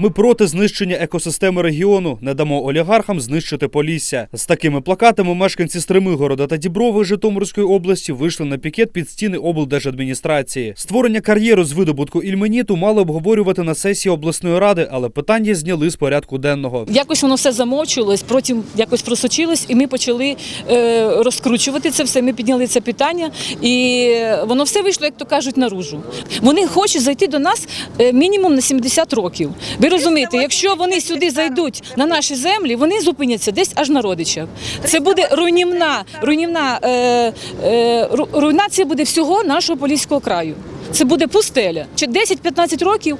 Ми проти знищення екосистеми регіону. Не дамо олігархам знищити Полісся. З такими плакатами мешканці Стримигорода та Діброви Житомирської області вийшли на пікет під стіни облдержадміністрації. Створення кар'єру з видобутку ільменіту мали обговорювати на сесії обласної ради, але питання зняли з порядку денного. Якось воно все замовчувалось, потім якось просочилось, і ми почали е, розкручувати це все. Ми підняли це питання, і воно все вийшло, як то кажуть, наружу. Вони хочуть зайти до нас е, мінімум на 70 років. Ви розумієте, якщо вони сюди зайдуть на наші землі, вони зупиняться десь аж на родичах. Це буде руйнівна, руйнівна е, е, руйнація буде всього нашого поліського краю. Це буде пустеля. Чи 10-15 років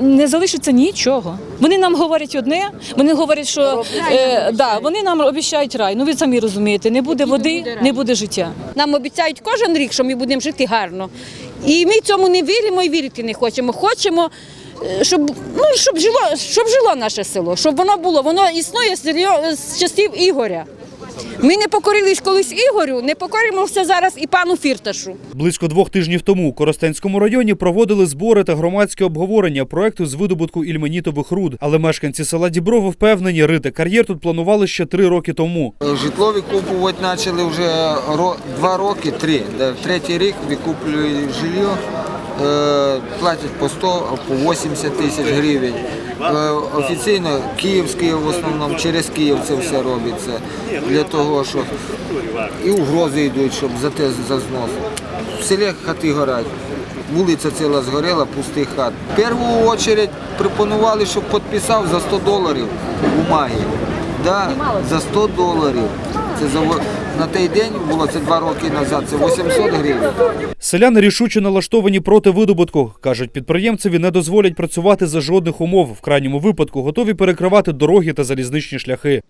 не залишиться нічого. Вони нам говорять одне, вони говорять, що е, да, вони нам обіцяють рай. Ну ви самі розумієте, не буде води, не буде життя. Нам обіцяють кожен рік, що ми будемо жити гарно. І ми цьому не віримо і вірити не хочемо. Хочемо, щоб, ну, щоб, жило, щоб жило наше село, щоб воно було. Воно існує з з часів Ігоря. Ми не покорились колись Ігорю, не покоримося зараз і пану Фірташу. Близько двох тижнів тому у Коростенському районі проводили збори та громадське обговорення проекту з видобутку ільменітових руд. Але мешканці села Діброво впевнені, рити кар'єр тут планували ще три роки тому. Житло викупувати почали вже два роки, три. Де третій рік викуплюють житло, е, платять по 100, по 80 тисяч гривень. Е, Офіційно київський в основному, через Київ це все робиться. Для того, щоб і угрози йдуть, щоб за те за знос. В селі хати горять. Вулиця ціла згоріла, пустих хат. В першу чергу пропонували, щоб підписав за 100 доларів бумаги. Да, за 100 доларів. Це за, на той день було це два роки назад, це 800 гривень. Селяни рішуче налаштовані проти видобутку. кажуть, підприємцеві не дозволять працювати за жодних умов. В крайньому випадку готові перекривати дороги та залізничні шляхи.